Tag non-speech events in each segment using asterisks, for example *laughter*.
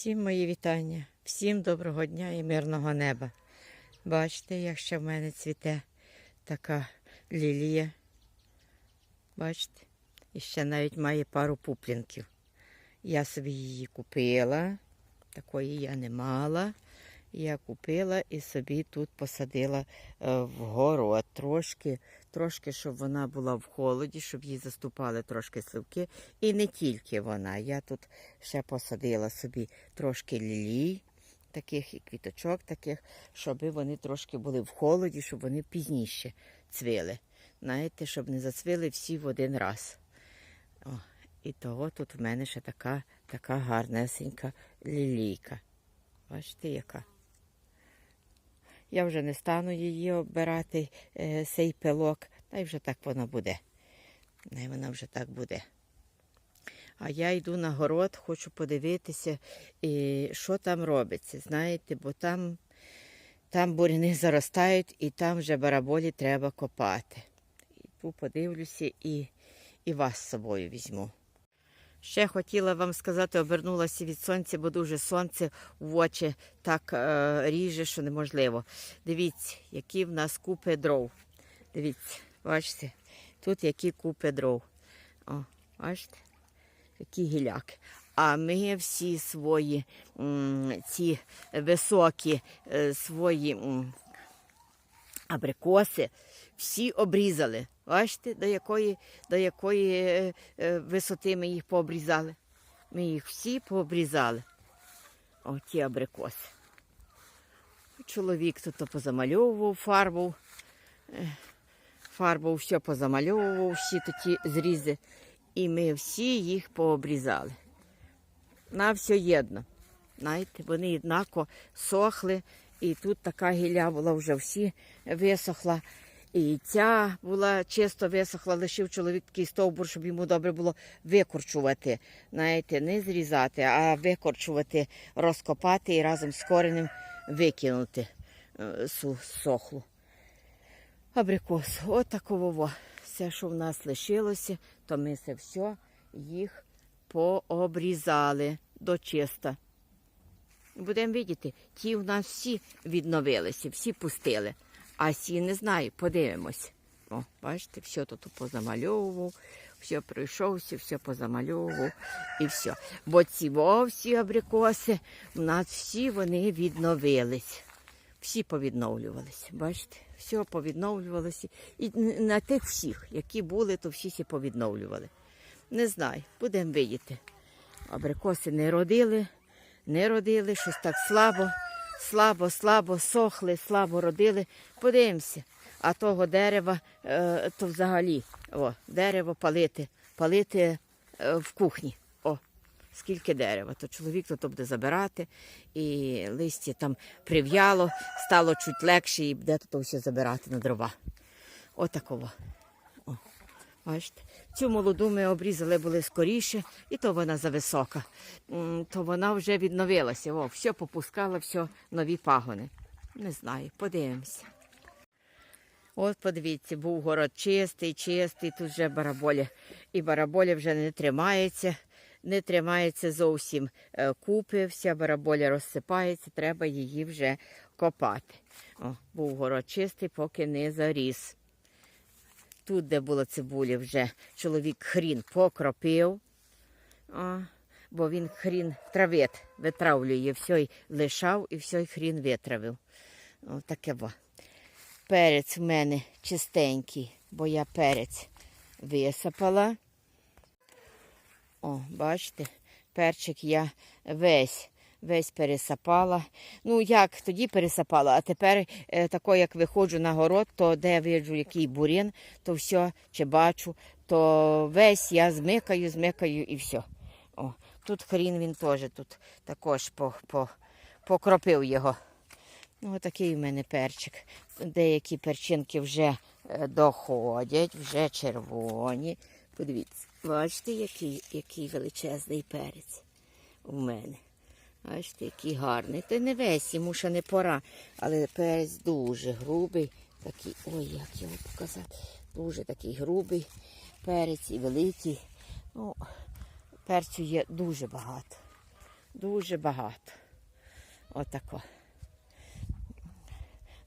Всім мої вітання, всім доброго дня і мирного неба. Бачите, як ще в мене цвіте така лілія. Бачите? І ще навіть має пару пуплінків. Я собі її купила, такої я не мала. Я купила і собі тут посадила е, в город трошки, трошки, щоб вона була в холоді, щоб їй заступали трошки сливки. І не тільки вона. Я тут ще посадила собі трошки лілій, таких і квіточок таких, щоб вони трошки були в холоді, щоб вони пізніше цвіли. Знаєте, щоб не зацвіли всі в один раз. О, і того тут в мене ще така, така гарнесенька лілійка. Бачите, яка? Я вже не стану її оббирати, е, цей пилок, та й вже так воно буде. Най вона вже так буде. А я йду на город, хочу подивитися, і що там робиться. Знаєте, бо там, там буряни *laughs* заростають і там вже бараболі треба копати. Йду подивлюся і, і вас з собою візьму. Ще хотіла вам сказати, обернулася від сонця, бо дуже сонце в очі так е, ріже, що неможливо. Дивіться, які в нас купи дров. Дивіться, бачите, тут які купи дров. О, бачите, які гіляки. А ми всі свої м, ці високі е, свої м, абрикоси всі обрізали. Бачите, до якої, до якої е, висоти ми їх пообрізали. Ми їх всі пообрізали. О, ті абрикоси. Чоловік тут позамальовував фарбу. Е, Фарбу все позамальовував, всі ті зрізи. І ми всі їх пообрізали. На все єдно. Знаєте, вони однако сохли, і тут така гілля була вже всі висохла. І ця була чисто висохла, лишив чоловік такий стовбур, щоб йому добре було викорчувати. Знаєте, не зрізати, а викорчувати, розкопати і разом з коренем викинути е, сохлу. Абрикос, отаково. Все, що в нас лишилося, то ми все їх пообрізали до чиста. Будемо бачити, ті в нас всі відновилися, всі пустили. А сі не знаю, подивимось. О, бачите, все тут позамальовував, все пройшовся, все позамальовував і все. Бо ці всі абрикоси, в нас всі вони відновились. Всі повідновлювалися, бачите? Все повідновлювалося. І на тих всіх, які були, то всі сі повідновлювали. Не знаю, будемо видіти. Абрикоси не родили, не родили, щось так слабо, слабо, слабо, сохли, слабо родили. Подивимося. А того дерева, е, то взагалі, о, дерево палити, палити е, в кухні. О, скільки дерева, то чоловік то буде забирати, і листя там прив'яло, стало чуть легше, і буде то все забирати на дрова. Отакого. Бачите? Цю молоду ми обрізали були скоріше, і то вона зависока. То вона вже відновилася. О, все попускала, все нові пагони. Не знаю, подивимося. От подивіться, був город чистий, чистий, тут вже бараболя. І бараболя вже не тримається, не тримається зовсім е, купи, вся бараболя розсипається, треба її вже копати. О, був город чистий, поки не заріс. Тут, де була цибуля, вже чоловік хрін покропив, о, бо він хрін травит витравлює, все й лишав і все й хрін витравив. О, таке во. Перець в мене чистенький, бо я перець висипала. О, бачите, перчик я весь, весь пересапала. Ну, як тоді пересапала, а тепер е, тако, як виходжу на город, то де виджу який бурін, то все, чи бачу, то весь я змикаю, змикаю і все. О, тут хрін він теж тут також по, по, покропив його. Ну, такий в мене перчик. Деякі перчинки вже е, доходять, вже червоні. Подивіться, бачите, який, який величезний перець у мене. Бачите, який гарний. Та не весь, йому ще не пора. Але перець дуже грубий. Такий, ой, як його показати. Дуже такий грубий перець і великий. Ну, перцю є дуже багато. Дуже багато. Отако.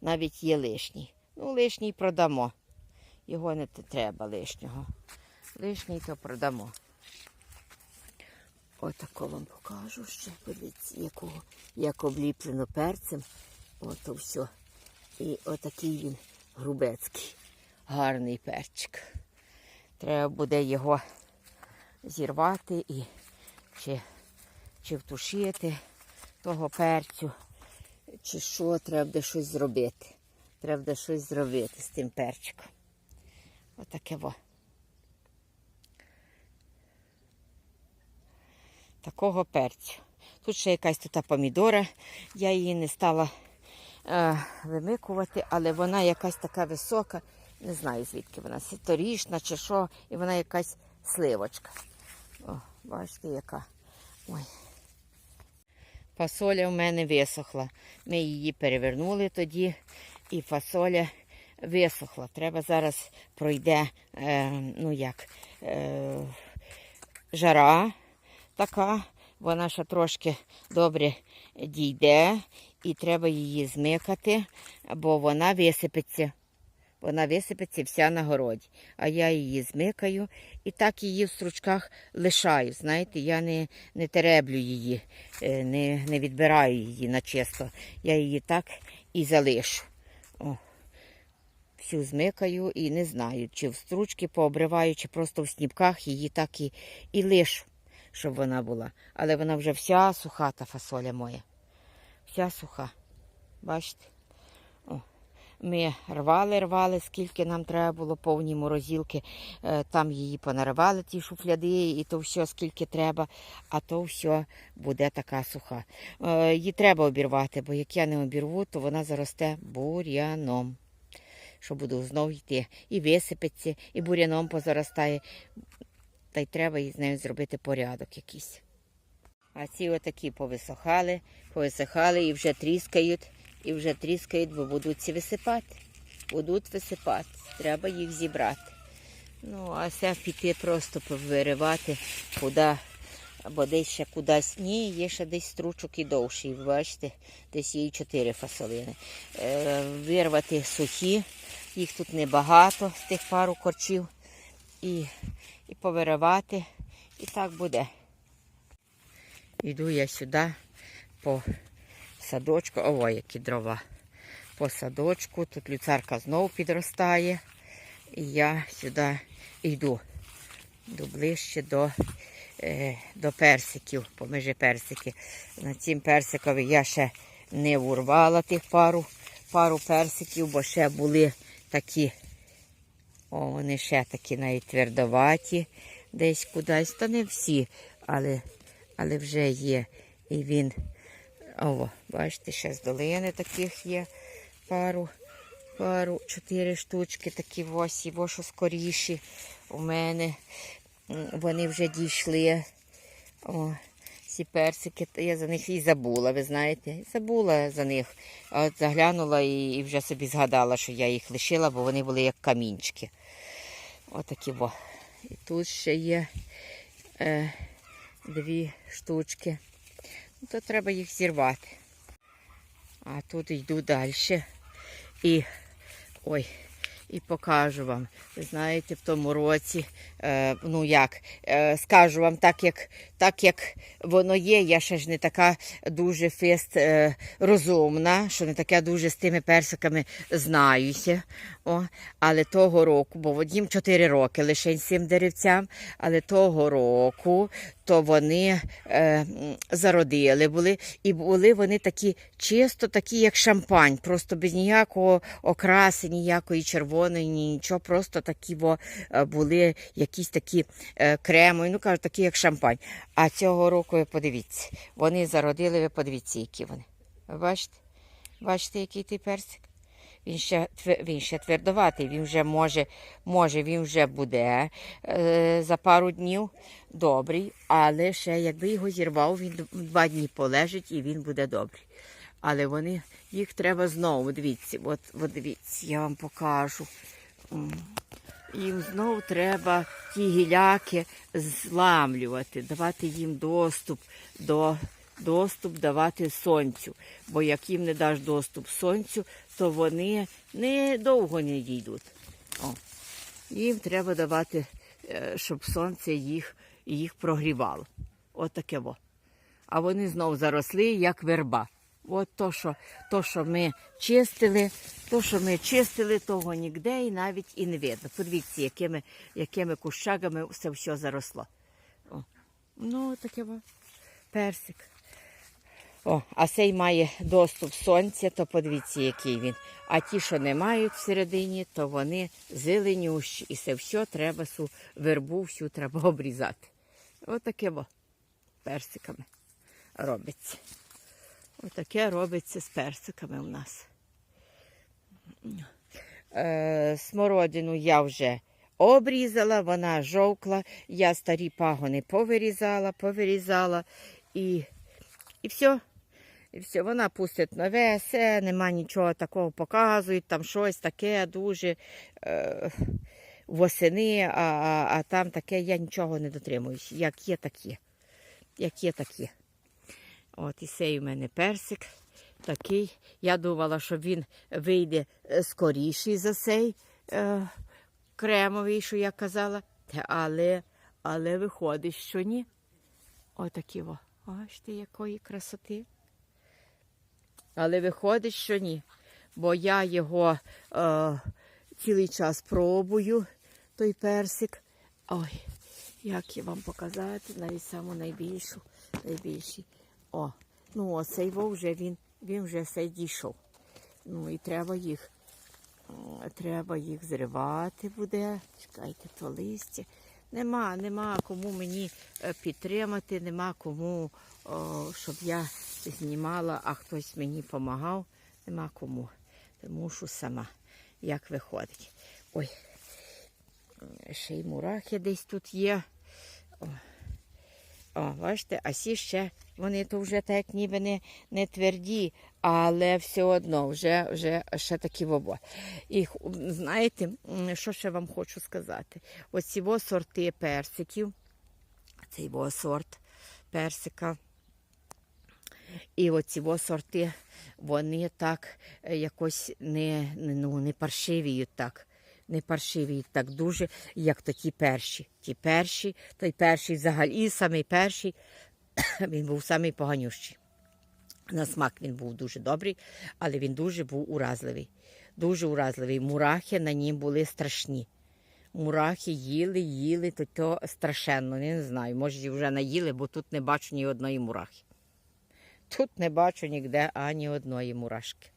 Навіть є лишній. Ну, лишній продамо. Його не треба лишнього. Лишній то продамо. Отако вам покажу ще. Подивіться, якого, як обліплено перцем. Ото все. І отакий він грубецький. Гарний перчик. Треба буде його зірвати і чи, чи втушити того перцю, чи що, треба буде щось зробити. Треба буде щось зробити з тим перчиком. Отаке во. Такого перцю. Тут ще якась тут помідора. Я її не стала е, вимикувати, але вона якась така висока. Не знаю звідки вона, ситорічна чи що, і вона якась сливочка. О, бачите, яка. Ой. Фасоля в мене висохла. Ми її перевернули тоді, і фасоля висохла. Треба зараз пройде, е, ну як, е, жара така, вона ще трошки добре дійде, і треба її змикати, бо вона висипеться. Вона висипеться вся на городі. А я її змикаю і так її в стручках лишаю. Знаєте, я не, не тереблю її, е, не, не відбираю її на чисто. Я її так і залишу. О. Всю змикаю і не знаю, чи в стручки пообриваю, чи просто в сніпках її так і, і лишу, щоб вона була. Але вона вже вся суха, та фасоля моя. Вся суха. Бачите? О. Ми рвали, рвали, скільки нам треба було, повні морозилки. Е, Там її понаривали, ті шуфляди, і то все, скільки треба, а то все буде така суха. Е, Її треба обірвати, бо як я не обірву, то вона заросте бур'яном. Що буду знову йти. І висипеться, і бур'яном позаростає. Та й треба із нею зробити порядок якийсь. А ці отакі повисохали, повисохали і вже тріскають, і вже тріскають, бо будуть ці висипати. Будуть висипати. Треба їх зібрати. Ну, а це піти просто повиривати, куди, або десь ще кудись. Ні, є ще десь стручок і довший. Бачите, десь є і чотири фасолини. Е, вирвати сухі, їх тут небагато з тих пару корчів. І, і повиривати. І так буде. Іду я сюди по садочку. О, які дрова. По садочку. Тут люцарка знову підростає. І я сюди йду. Йду ближче до, е, до персиків, поміж персики. На цім персикові я ще не урвала тих пару, пару персиків, бо ще були такі. О, вони ще такі навіть твердоваті, десь кудись. Та не всі, але але вже є. І він, о, бачите, ще з долини таких є пару, пару, чотири штучки, такі ось, і що скоріші у мене. Вони вже дійшли. О, ці персики, я за них і забула, ви знаєте. Забула за них. А от заглянула і вже собі згадала, що я їх лишила, бо вони були як камінчики. Отакі во. І тут ще є. Е, дві штучки. Ну, То треба їх зірвати. А тут йду далі. І ой, і покажу вам. Ви знаєте, в тому році, е, ну як, е, скажу вам так, як так як воно є. Я ще ж не така дуже фест е, розумна, що не така дуже з тими персиками знаюся. О, але того року, бо їм 4 роки лише цим деревцям, але того року то вони е, зародили були, і були вони такі чисто такі, як шампань, просто без ніякого окраси, ніякої червоної, нічого, просто такі во, е, були якісь такі е, кремові, ну кажуть, такі, як шампань. А цього року ви подивіться, вони зародили, ви подивіться, які вони. Ви бачите? Бачите, який той персик? Він ще, він ще твердоватий, він вже може, може він вже буде е, за пару днів добрий, але ще якби його зірвав, він два дні полежить і він буде добрий. Але вони, їх треба знову, дивіться, от, от дивіться, я вам покажу. Їм знову треба ті гіляки зламлювати, давати їм доступ до доступ давати сонцю. Бо як їм не даш доступ сонцю, то вони не довго не дійдуть. О. Їм треба давати, е, щоб сонце їх, їх прогрівало. От таке во. А вони знов заросли, як верба. От то, що, то, що ми чистили, то, що ми чистили, того ніде і навіть і не видно. Подивіться, якими, якими кущагами це все заросло. О. Ну, таке во. персик. О, а цей має доступ сонця, то подивіться, який він. А ті, що не мають всередині, то вони зеленющі. І це все треба су вербу всю треба обрізати. Отаке во персиками робиться. Отаке робиться з персиками у нас. Е, смородину я вже обрізала, вона жовкла. Я старі пагони повирізала, повирізала і, і все. І все, вона пустить нове, все, нема нічого такого показують, там щось таке дуже е, восени, а, а, а там таке я нічого не дотримуюсь. Як є, так є. Як є, так є. От і цей у мене персик такий. Я думала, що він вийде е, скоріший за цей е, кремовий, що я казала. Але, але виходить, що ні. Отакі во. Бачите, якої красоти. Але виходить, що ні. Бо я його е, цілий час пробую, той персик. Ой, як я вам показати, навіть саму найбільшу, найбільший. О, ну оцей во вже він, він вже все дійшов. Ну і треба їх, треба їх зривати буде. Чекайте, то листя. Нема, нема кому мені е, підтримати, нема кому, о, щоб я знімала, а хтось мені допомагав. Нема кому. Мушу сама, як виходить. Ой, ще й мурахи десь тут є. О, О бачите, а сі ще, вони то вже так ніби не, не тверді, але все одно вже, вже ще такі вобо. І знаєте, що ще вам хочу сказати? Ось ці сорти персиків, цей сорт персика. І оці сорти, вони так е, якось не, ну, не паршивіють так. Не паршивіють так дуже, як такі перші. Ті перші, той перший взагалі, самий перший, *coughs* він був самий поганющий. На смак він був дуже добрий, але він дуже був уразливий. Дуже уразливий. Мурахи на нім були страшні. Мурахи їли, їли, то, то страшенно. Не знаю, може вже наїли, бо тут не бачу ні одної мурахи. Тут не бачу ніде ані одної мурашки.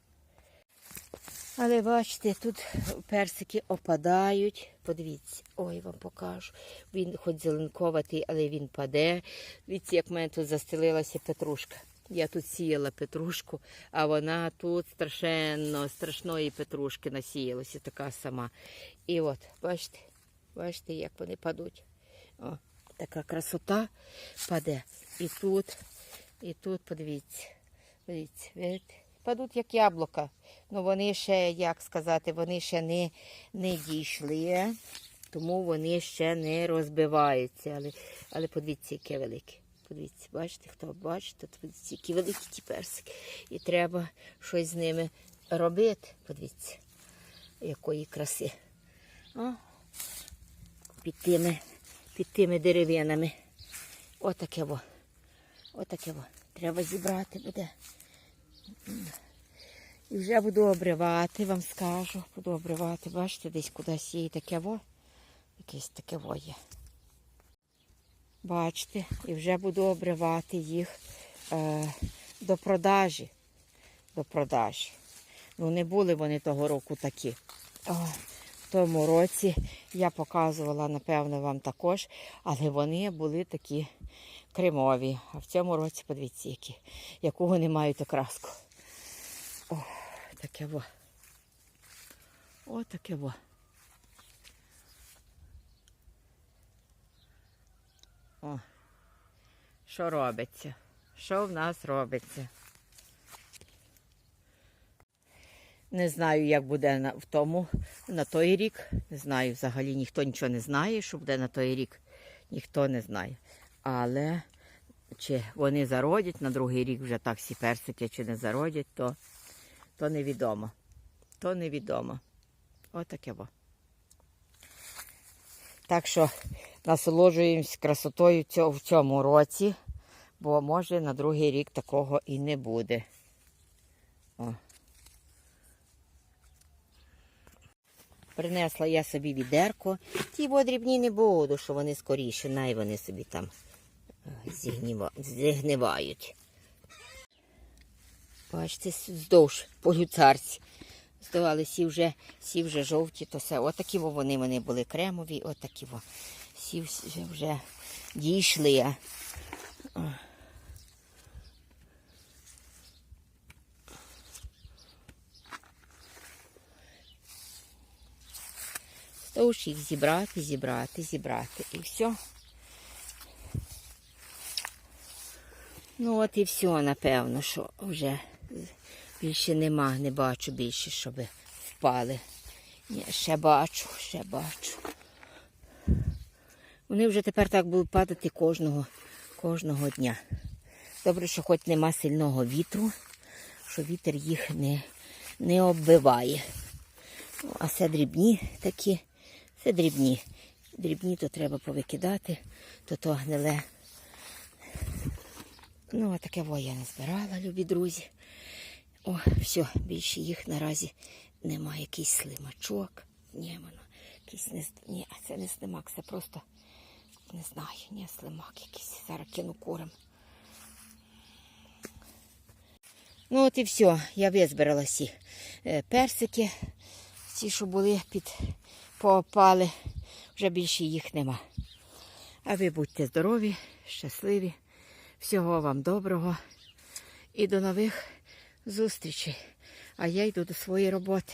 Але бачите, тут персики опадають. Подивіться, ой, вам покажу. Він хоч зеленковатий, але він паде. Дивіться, як в мене тут застелилася петрушка. Я тут сіяла петрушку, а вона тут страшенно, страшної петрушки насіялася, така сама. І от, бачите, бачите, як вони падуть. О, така красота паде. І тут, і тут, подивіться, подивіться, видите? Падуть як яблука. Ну вони ще, як сказати, вони ще не, не дійшли, тому вони ще не розбиваються. Але, але подивіться, яке велике. Подивіться, бачите, хто бачите, то подивіться, які великі ті персики. І треба щось з ними робити. Подивіться, якої краси. О, під тими, під тими дерев'янами. Отаке во. Отаке во. Треба зібрати буде. І вже буду обривати, вам скажу. Буду обривати, бачите, десь кудись є таке во. Якесь таке во є. Бачите, і вже буду обривати їх е, до продажі. До продажі. Ну, не були вони того року такі. О, в тому році я показувала, напевно, вам також, але вони були такі кремові. А в цьому році, подивіться, які, яку вони мають окраску. О, таке во. О, таке во. О, що робиться? Що в нас робиться? Не знаю, як буде на, в тому, на той рік. Не знаю, взагалі ніхто нічого не знає, що буде на той рік. Ніхто не знає. Але чи вони зародять на другий рік вже так всі персики, чи не зародять, то, то невідомо. То невідомо. Отаке во. Так що насолоджуємось красотою в цьому році, бо може на другий рік такого і не буде. О. Принесла я собі відерко. Ті бо дрібні не буду, що вони скоріше, най вони собі там зігнивають. Бачите, вздовж полюцарці. Здавали, сі вже, сі вже жовті, то все. Отакі во вони, вони були кремові, отакі во. Сі вже, дійшли. Здовж їх зібрати, зібрати, зібрати і все. Ну от і все, напевно, що вже більше нема, не бачу більше, щоб впали. Ні, ще бачу, ще бачу. Вони вже тепер так будуть падати кожного, кожного дня. Добре, що хоч нема сильного вітру, що вітер їх не, не оббиває. Ну, А це дрібні такі, це дрібні. Дрібні то треба повикидати, то то гниле. Ну, а таке во я не любі друзі. О, все, більше їх наразі немає. Якийсь слимачок. Ні, воно, якийсь не Ні, а це не слимак, це просто не знаю, ні, слимак якийсь. Зараз кину курам. Ну от і все, я визбирала всі е, персики, ті, що були під поопали. Вже більше їх нема. А ви будьте здорові, щасливі. Всього вам доброго і до нових зустрічей. А я йду до своєї роботи.